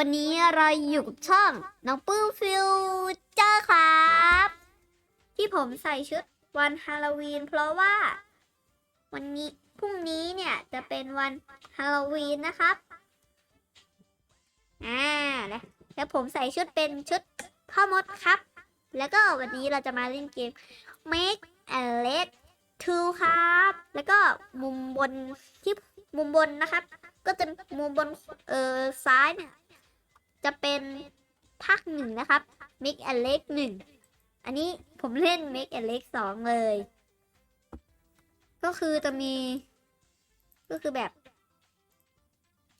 วันนี้เราอยู่กับช่องน้องปื้มฟิวเจอร์ครับ ที่ผมใส่ชุดวันฮาโลวีนเพราะว่า วันนี้พรุ่งนี้เนี่ยจะเป็นวันฮาโลวีนนะครับอ่าแล้วแล้วผมใส่ชุดเป็นชุดพ่อมดครับ แล้วก็วันนี้เราจะมาเล่นเกม Make a Let t o ครับ แล้วก็มุมบนที่มุมบนนะครับ ก็จะมุมบนเออซ้ายเนี่ย จะเป็นภาคหนึ่งนะครับ Make a Leg หนึ่งอันนี้ผมเล่น Make a Leg สองเลย ก็คือจะมี ก็คือแบบ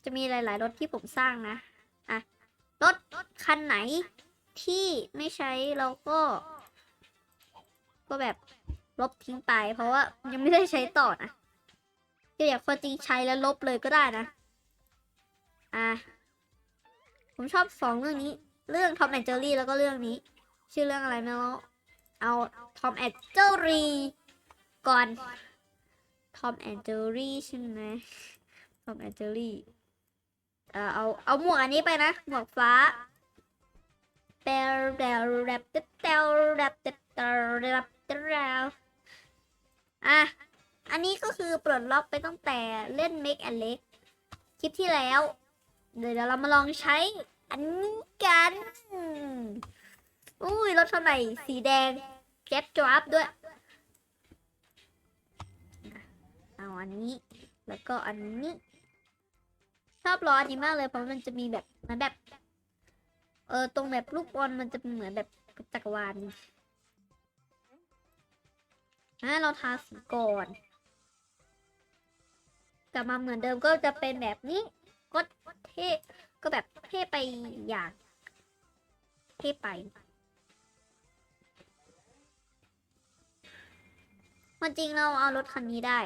จะมีหลาย ๆ รถที่ผมสร้างนะ อะ รถคันไหนที่ไม่ใช้เราก็ ก็แบบลบทิ้งไป เพราะว่ายังไม่ได้ใช้ต่อนะก็อยากคนจริงใช้แล้วลบเลยก็ได้นะ อะ ผมชอบสองเรื่องนี้ เรื่องทอมแอนเจอรี่แล้วก็เรื่องนี้ ชื่อเรื่องอะไรไม่รู้เอาทอมแอนเจอรี่ก่อนทอมแอนเจอรี่ใช่ไหมทอมแอนเจอรี่เออเอาเอาหมวกอันนี้ไปนะ หมวกฟ้าเตลเตลแรปเตลเตลแรปเตลแรปเตลอะอันนี้ก็คือปลดล็อกไปตั้งแต่เล่น Make and Leg คลิปที่แล้ว เดี๋ยวเรามาลองใช้อันนี้กัน อุ้ยรถเท่าไหร่สีแดงแก๊ปจอบด้วย เอาอันนี้ แล้วก็อันนี้ ชอบล้ออันนี้มากเลยเพราะมันจะมีแบบมันแบบ เออตรงแบบลูกบอลมันจะเป็นเหมือนแบบจักรวาลอะเราทาสีก่อน กลับมาเหมือนเดิมก็จะเป็นแบบนี้ ก็เท่ก็แบบเท่ไปอย่างเท่ไป มันจริงเราเอารถคันนี้ได้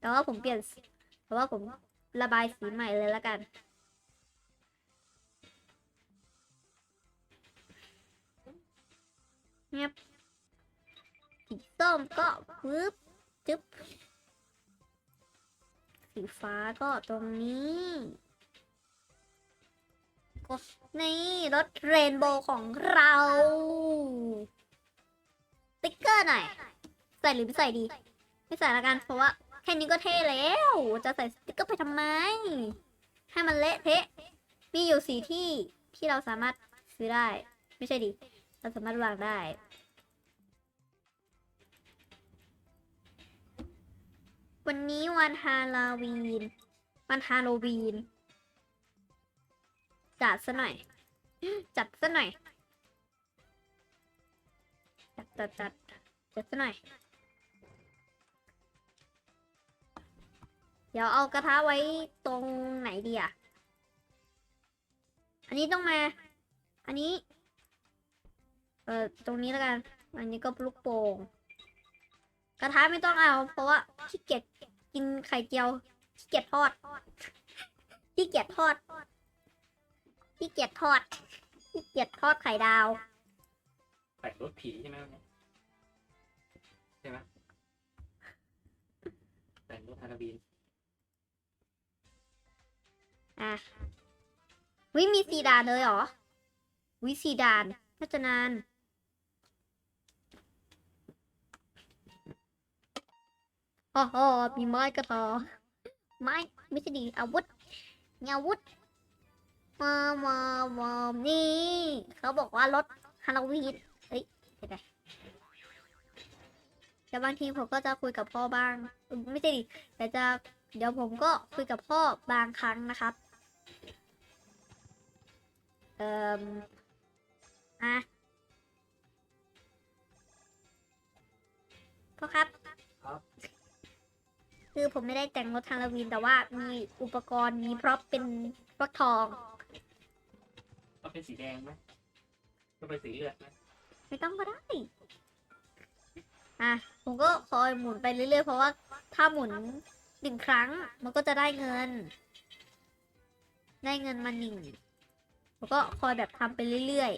แต่ว่าผมเปลี่ยนแต่ว่าผมระบายสีใหม่เลยแล้วกันเงียบสีส้มก็ปึ๊บจึ๊บสีฟ้าก็ตรงนี้ นี่รถเรนโบว์ของเราติ๊กเกอร์หน่อย ใส่หรือไม่ใส่ดี ไม่ใส่ละกันเพราะว่าแค่นี้ก็เท่แล้ว จะใส่สติ๊กเกอร์ไปทำไม ให้มันเละเทะ มีอยู่สีที่ที่เราสามารถซื้อได้ ไม่ใช่ดิ เราสามารถวางได้วันนี้วันฮาโลวีน วันฮาโลวีน จัดซะหน่อย จัดซะหน่อย จัดจัดจัดจัดซะหน่อย เดี๋ยวเอากระทะไว้ตรงไหนดีอะ อันนี้ต้องมา อันนี้ เออตรงนี้แล้วกัน อันนี้ก็ลูกโป่ง กระทะไม่ต้องเอา เพราะว่าขี้เกียจกินไข่เจียว ขี้เกียจทอด ขี้เกียจทอด ขี้เกียจทอดขี้เกียจทอดไข่ดาว แต่งรถผีใช่ไหมวันนี้ใช่ไหมแต่งรถฮานาบีนอะวิมีสีดานเลยเหรอ วิสีดานน่าจะนาน โอ้โหมีไม้กระทอไม้ไม่ใช่ดีอาวุธมีอาวุธ มามามานี่ เขาบอกว่ารถฮาโลวีนเฮ้ยเดี๋ยวนะเดี๋ยวบางทีผมก็จะคุยกับพ่อบ้างเอ้ยไม่ใช่ดิแต่จะเดี๋ยวผมก็คุยกับพ่อบางครั้งนะครับ เอ่มอะพ่อครับ ครับ คือผมไม่ได้แต่งรถฮาโลวีนแต่ว่ามีอุปกรณ์มีพร็อพเป็นฟักทอง ก็เป็นสีแดงไหมก็เป็นสีเลือดไหมไม่ต้องก็ได้ อะ ผมก็คอยหมุนไปเรื่อยๆ เพราะว่าถ้าหมุนหนึ่งครั้ง มันก็จะได้เงิน ได้เงินมาหนึ่งผมก็คอยแบบทำไปเรื่อย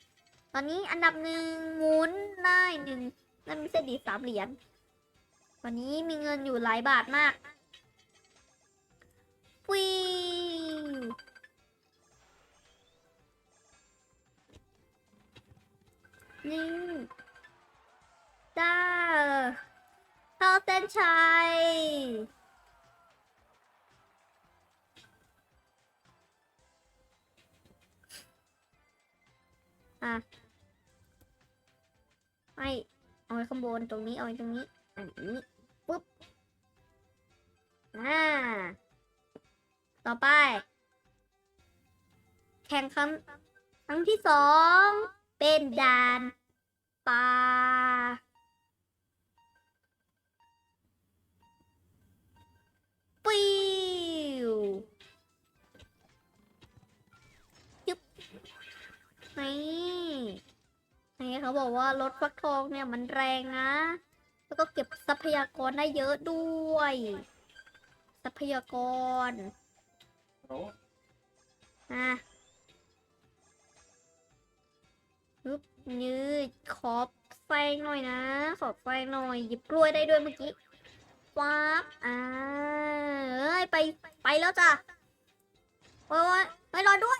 ๆ ตอนนี้อันดับหนึ่งหมุนได้หนึ่งนั่นไม่ใช่ดีสามเหรียญวันนี้มีเงินอยู่หลายบาทมากวิว นี่จ้าเข้าเส้นชัยอะไม่เอาไว้ข้างบนตรงนี้เอาไว้ตรงนี้ อันนี้ปุ๊บอ่าต่อไป แข่งครั้งครั้งที่สอง เป็นด่านปลาปิวยึบนี่นี่เขาบอกว่ารถฟักทองเนี่ยมันแรงนะ แล้วก็เก็บทรัพยากรได้เยอะด้วย ทรัพยากรโอ้อะ ปึ๊บยืดขอบแซงหน่อยนะ ขอบแซงหน่อย หยิบกล้วยได้ด้วยเมื่อกี้ว้าบอ่าเอ้ยไปไปแล้วจ้ะโอ้ยเฮ้รอด้วย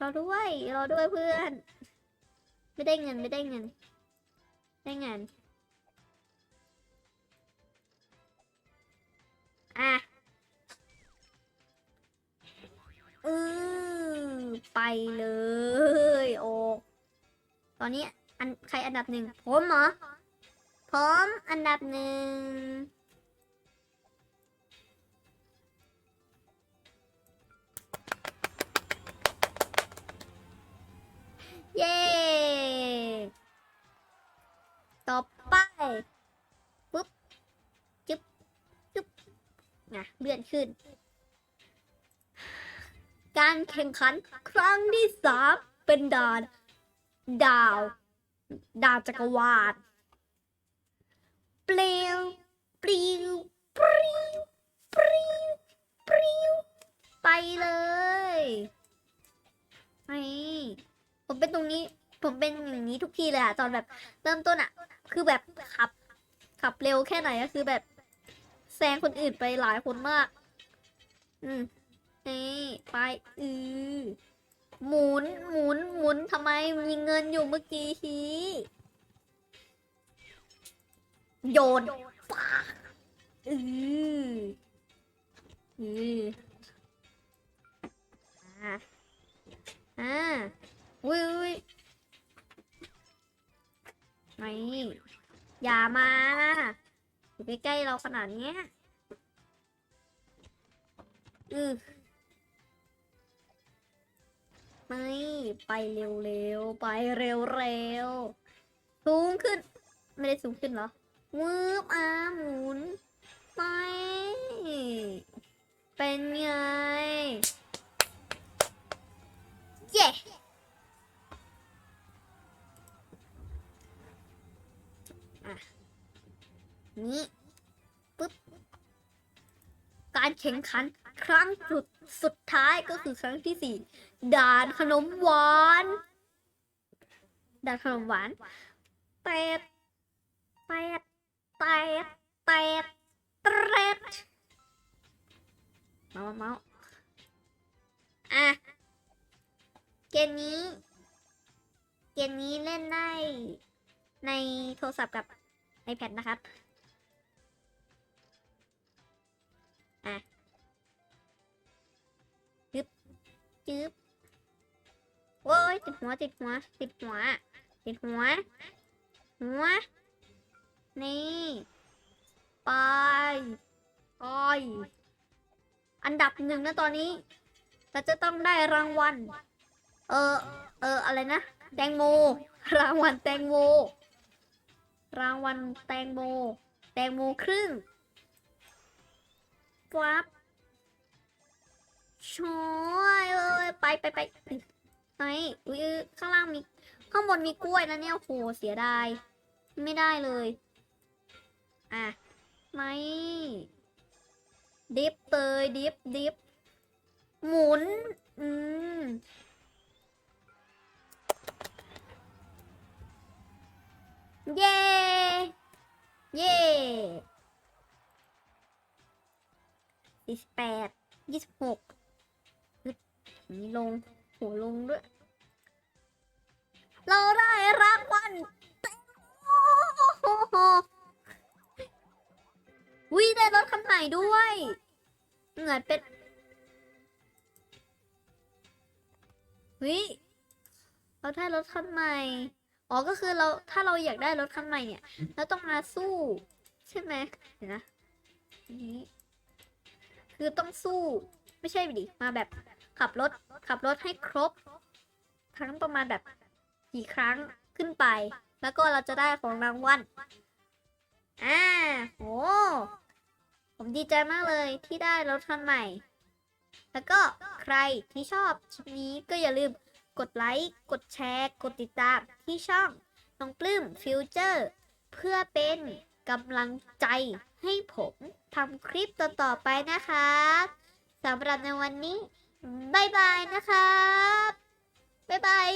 รอด้วยรอด้วยเพื่อน ไม่ได้เงินไม่ได้เงิน ได้เงิน เลยโอ้ตอนนี้อันใครอันดับหนึ่งผมเหรอผมอันดับหนึ่งเย้ ต่อไปปุ๊บ จึ๊บ จึ๊บนะเลื่อนขึ้น การแข่งขันครั้งที่สามเป็นด่านดาว ดาวจักรวาลเปลวปลิวปริวปริวปริวไปเลยไอผมเป็นตรงนี้ ผมเป็นอย่างนี้ทุกทีเลยอะตอนแบบเริ่มต้นอะคือแบบขับ ขับเร็วแค่ไหนก็คือแบบแซงคนอื่นไปหลายคนมาก อืม นี่ไปอือหมุนหมุนหมุนทำไมมีเงินอยู่เมื่อกี้ฮีโยนปาอืออืออ่าอ่าอุ้ยอุ้ยไม่อย่ามาอยู่ใกล้ๆเราขนาดเนี้ยอือ ไม่ไปเร็วๆ ไปเร็วๆ สูงขึ้น ไม่ได้สูงขึ้นเหรอวืบอะหมุน ไป เป็นไง เย้นี่ปึ๊บ การแข่งขันครั้งสุด สุดท้ายก็คือครั้งที่สี่ด่านขนมหวานด่านขนมหวานแปดแปดแปดแปดเตร็ดเมาเมาอะเกมนี้ เกมนี้เล่นได้ในโทรศัพท์กับ iPad นะครับ จึ๊บโอ้ยติดหัวติดหัว ติดหัว ติดหัว หัว นี่ไปไปอันดับหนึ่งนะตอนนี้เราจะต้องได้รางวัล เออ เออ อะไรนะ แตงโม รางวัลแตงโม รางวัลแตงโม แตงโมครึ่งฟับ ช่วยเอ้ยไปไปไปไหนอุ้ยข้างล่างมี ข้างบนมีกล้วยนะเนี่ยโหเสียดาย ไม่ได้เลย อะ ไม่ ดิฟเตยดิฟดิฟหมุน อืมเย้เย้สี่สิบแปดยี่สิบหก นี่ลงหัวลงด้วย เราได้รางวัลโอ้โหวิได้รถคันใหม่ด้วยเหมือนเป็นวิเราได้รถคันใหม่ อ๋อ ก็คือเราถ้าเราอยากได้รถคันใหม่เนี่ย เราต้องมาสู้ ใช่ไหมเดี๋ยวนะนนี้คือต้องสู้ ไม่ใช่ดิ มาแบบ ขับรถขับรถให้ครบทั้งประมาณแบบกี่ครั้งขึ้นไป แล้วก็เราจะได้ของรางวัลอ่าโหผมดีใจมากเลยที่ได้รถคันใหม่ แล้วก็ใครที่ชอบคลิปนี้ก็อย่าลืมกดไลค์ กดแชร์ กดติดตามที่ช่องน้องปลื้มฟิวเจอร์เพื่อเป็นกำลังใจให้ผมทำคลิปต่อๆไปนะครับสำหรับในวันนี้ บายบายนะครับบายบาย